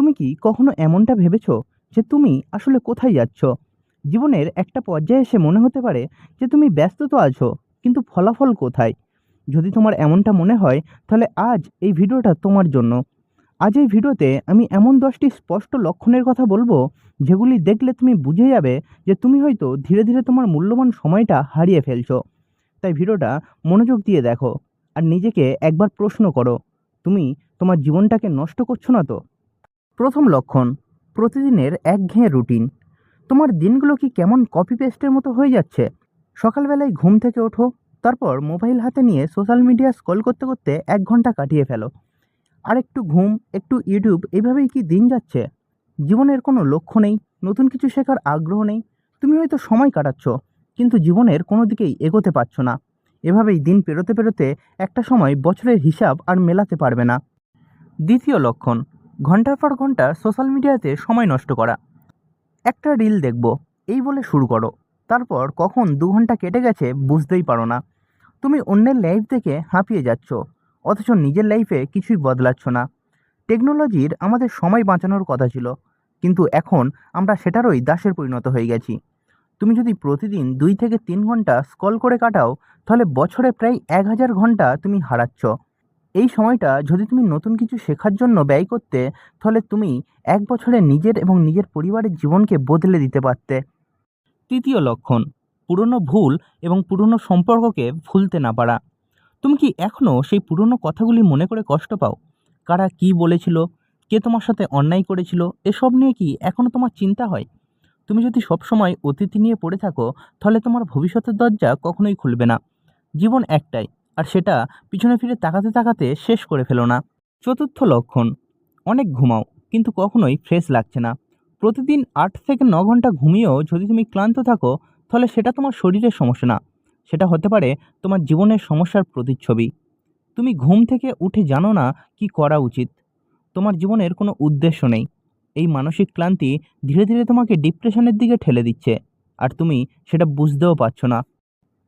তুমি কি কখনো এমনটা ভেবেছো যে তুমি আসলে কোথায় যাচ্ছ? জীবনের একটা পর্যায়ে এসে মনে হতে পারে যে তুমি ব্যস্ত তো আছো, কিন্তু ফলাফল কোথায়? যদি তোমার এমনটা মনে হয়, তাহলে আজ এই ভিডিওটা তোমার জন্য। আজ এই ভিডিওতে আমি এমন দশটি স্পষ্ট লক্ষণের কথা বলব, যেগুলি দেখলে তুমি বুঝে যাবে যে তুমি হয়তো ধীরে ধীরে তোমার মূল্যবান সময়টা হারিয়ে ফেলছো। তাই ভিডিওটা মনোযোগ দিয়ে দেখো, আর নিজেকে একবার প্রশ্ন করো, তুমি তোমার জীবনটাকে নষ্ট করছ না তো? প্রথম লক্ষণ, প্রতিদিনের একঘেয়ে রুটিন। তোমার দিনগুলো কি কেমন কপি পেস্টের মতো হয়ে যাচ্ছে? সকালবেলায় ঘুম থেকে ওঠো, তারপর মোবাইল হাতে নিয়ে সোশ্যাল মিডিয়া স্ক্রল করতে করতে এক ঘণ্টা কাটিয়ে ফেলো। আর একটু ঘুম, একটু ইউটিউব এভাবেই কি দিন যাচ্ছে? জীবনের কোনো লক্ষ্য নেই, নতুন কিছু শেখার আগ্রহ নেই, তুমি হয়তো সময় কাটাচ্ছ, কিন্তু জীবনের কোনো দিকেই এগোতে পারছ না। এভাবেই দিন পেরোতে পেরোতে একটা সময় বছরের হিসাব আর মেলাতে পারবে না। দ্বিতীয় লক্ষণ ঘণ্টার পর ঘণ্টা সোশ্যাল মিডিয়াতে সময় নষ্ট করা। একটা রিল দেখব, এই বলে শুরু করো। তারপর কখন দু ঘণ্টা কেটে গেছে বুঝতেই পারো না। তুমি অন্যের লাইফ দেখে হাঁপিয়ে যাচ্ছ, অথচ নিজের লাইফে কিছুই বদলাচ্ছ না। টেকনোলজির আমাদের সময় বাঁচানোর কথা ছিল, কিন্তু এখন আমরা সেটারই দাসের পরিণত হয়ে গেছি। তুমি যদি প্রতিদিন দুই থেকে তিন ঘণ্টা স্কল করে কাটাও, তাহলে বছরে প্রায় এক হাজার ঘণ্টা তুমি হারাচ্ছ। এই সময়টা যদি তুমি নতুন কিছু শেখার জন্য ব্যয় করতে, তাহলে তুমি এক বছরে নিজের এবং নিজের পরিবারের জীবনকে বদলে দিতে পারতে। তৃতীয় লক্ষণ, পুরনো ভুল এবং পুরনো সম্পর্ককে ভুলতে না পারা। তুমি কি এখনও সেই পুরনো কথাগুলি মনে করে কষ্ট পাও? কারা কি বলেছিল? কে তোমার সাথে অন্যায় করেছিল? এসব নিয়ে কি এখনও তোমার চিন্তা হয়? তুমি যদি সবসময় অতীত নিয়ে পড়ে থাকো, তাহলে তোমার ভবিষ্যতের দরজা কখনোই খুলবে না। জীবন একটাই আর সেটা পিছনে ফিরে তাকাতে তাকাতে শেষ করে ফেলো না। চতুর্থ লক্ষণ, অনেক ঘুমাও, কিন্তু কখনোই ফ্রেশ লাগছে না। প্রতিদিন আট থেকে ন ঘণ্টা ঘুমিয়েও যদি তুমি ক্লান্ত থাকো, তাহলে সেটা তোমার শরীরের সমস্যা না। সেটা হতে পারে তোমার জীবনের সমস্যার প্রতিচ্ছবি। তুমি ঘুম থেকে উঠে জানো না কি করা উচিত। তোমার জীবনের কোনো উদ্দেশ্য নেই। এই মানসিক ক্লান্তি ধীরে ধীরে তোমাকে ডিপ্রেশনের দিকে ঠেলে দিচ্ছে, আর তুমি সেটা বুঝতেও পারছ না।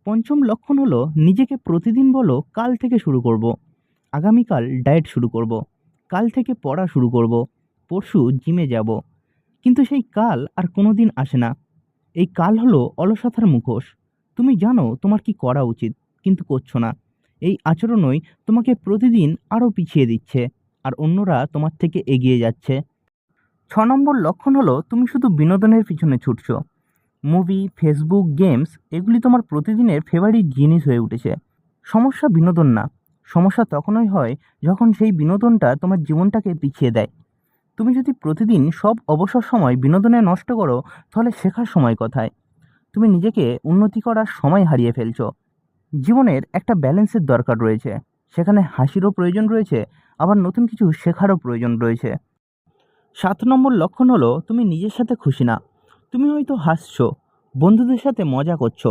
পঞ্চম লক্ষণ হলো নিজেকে প্রতিদিন বলো কাল থেকে শুরু করব। আগামীকাল ডায়েট শুরু করব। কাল থেকে পড়া শুরু করব। পরশু জিমে যাব কিন্তু সেই কাল আর কোনো দিন আসে না এই কাল হলো অলসতার মুখোশ তুমি জানো তোমার কি করা উচিত, কিন্তু করছ না এই আচরণই তোমাকে প্রতিদিন আরও পিছিয়ে দিচ্ছে, আর অন্যরা তোমার থেকে এগিয়ে যাচ্ছে ছ নম্বর লক্ষণ হলো তুমি শুধু বিনোদনের পিছনে ছুটছো মুভি, ফেসবুক, গেমস, এগুলি তোমার প্রতিদিনের ফেভারিট জিনিস হয়ে উঠেছে। সমস্যা বিনোদন না। সমস্যা তখনই হয় যখন সেই বিনোদনটা তোমার জীবনটাকে পিছিয়ে দেয়। তুমি যদি প্রতিদিন সব অবসর সময় বিনোদনে নষ্ট করো, তাহলে শেখার সময় কোথায়? তুমি নিজেকে উন্নতি করার সময় হারিয়ে ফেলছো। জীবনের একটা ব্যালেন্সের দরকার রয়েছে। সেখানে হাসিরও প্রয়োজন রয়েছে, আবার নতুন কিছু শেখারও প্রয়োজন রয়েছে। সাত নম্বর লক্ষণ হলো তুমি নিজের সাথে খুশি না। তুমি হয়তো হাসছো, বন্ধুদের সাথে মজা করছ,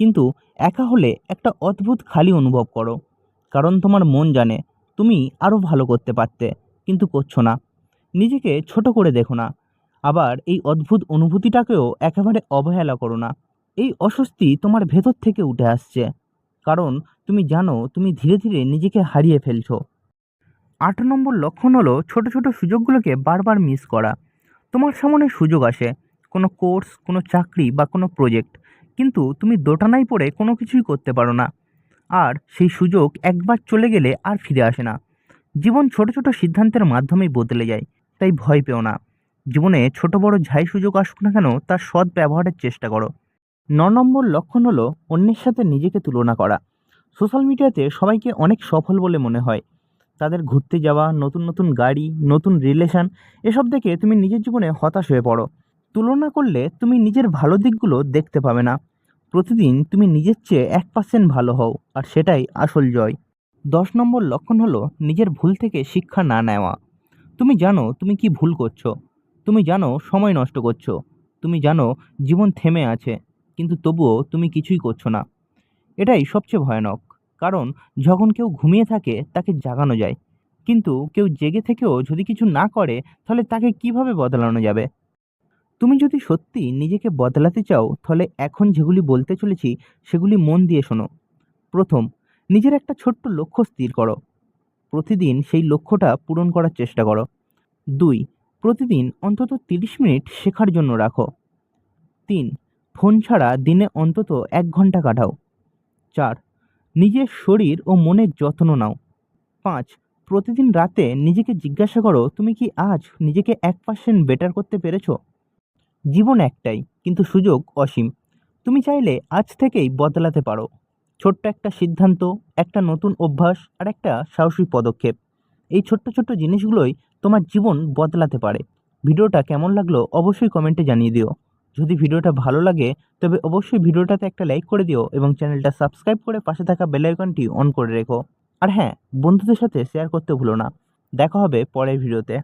কিন্তু একা হলে একটা অদ্ভুত খালি অনুভব করো। কারণ তোমার মন জানে, তুমি আরও ভালো করতে পারতে, কিন্তু করছ না। নিজেকে ছোট করে দেখো না। আবার এই অদ্ভুত অনুভূতিটাকেও একেবারে অবহেলা করো না। এই অস্বস্তি তোমার ভেতর থেকে উঠে আসছে। কারণ তুমি জানো, তুমি ধীরে ধীরে নিজেকে হারিয়ে ফেলছো। আট নম্বর লক্ষণ হলো ছোট ছোট সুযোগগুলোকে বারবার মিস করা। তোমার সামনে সুযোগ আসে। কোনো কোর্স, কোনো চাকরি বা কোনো প্রজেক্ট। কিন্তু তুমি দোটানায় পড়ে কোনো কিছুই করতে পারো না। আর সেই সুযোগ একবার চলে গেলে আর ফিরে আসে না। জীবন ছোট ছোট সিদ্ধান্তের মাধ্যমেই বদলে যায়, তাই ভয় পেও না। জীবনে ছোট বড় যাই সুযোগ আসুক না কেন, তার সৎ ব্যবহারের চেষ্টা করো। ন নম্বর লক্ষণ হলো অন্যের সাথে নিজেকে তুলনা করা। সোশ্যাল মিডিয়াতে সবাইকে অনেক সফল বলে মনে হয়। তাদের ঘুরতে যাওয়া, নতুন নতুন গাড়ি, নতুন রিলেশন, এসব দেখে তুমি নিজের জীবনে হতাশ হয়ে পড়ো। তুলনা করলে তুমি নিজের ভালো দিকগুলো দেখতে পাবে না। প্রতিদিন তুমি নিজের চেয়ে এক পার্সেন্ট ভালো হও, আর সেটাই আসল জয়। দশ নম্বর লক্ষণ হলো নিজের ভুল থেকে শিক্ষা না নেওয়া। তুমি জানো তুমি কি ভুল করছ। তুমি জানো সময় নষ্ট করছ। তুমি জানো জীবন থেমে আছে, কিন্তু তবুও তুমি কিছুই করছ না। এটাই সবচেয়ে ভয়ানক, কারণ যখন কেউ ঘুমিয়ে থাকে তাকে জাগানো যায়। কিন্তু কেউ জেগে থেকেও যদি কিছু না করে, তাহলে তাকে কীভাবে বদলানো যাবে? তুমি যদি সত্যি নিজেকে বদলাতে চাও, তাহলে এখন যেগুলি বলতে চলেছি, সেগুলি মন দিয়ে শোনো। প্রথম, নিজের একটা ছোট্ট লক্ষ্য স্থির করো। প্রতিদিন সেই লক্ষ্যটা পূরণ করার চেষ্টা করো। দুই, প্রতিদিন অন্তত তিরিশ মিনিট শেখার জন্য রাখো। তিন, ফোন ছাড়া দিনে অন্তত এক ঘণ্টা কাটাও। চার, নিজের শরীর ও মনের যত্ন নাও। পাঁচ, প্রতিদিন রাতে নিজেকে জিজ্ঞাসা করো, তুমি কি আজ নিজেকে এক পার্সেন্ট বেটার করতে পেরেছ? জীবন একটাই, কিন্তু সুযোগ অসীম। তুমি চাইলে আজ থেকেই বদলাতে পারো। ছোট্ট একটা সিদ্ধান্ত, একটা নতুন অভ্যাস আর একটা সাহসী পদক্ষেপ। এই ছোট্ট ছোট্ট জিনিসগুলোই তোমার জীবন বদলাতে পারে। ভিডিওটা কেমন লাগল অবশ্যই কমেন্টে জানিয়ে দিও। যদি ভিডিওটা ভালো লাগে, তবে অবশ্যই ভিডিওটাতে একটা লাইক করে দিও এবং চ্যানেলটা সাবস্ক্রাইব করে পাশে থাকা বেল আইকনটি অন করে রেখো। আর হ্যাঁ বন্ধুদের সাথে শেয়ার করতে ভুলো না। দেখা হবে পরের ভিডিওতে।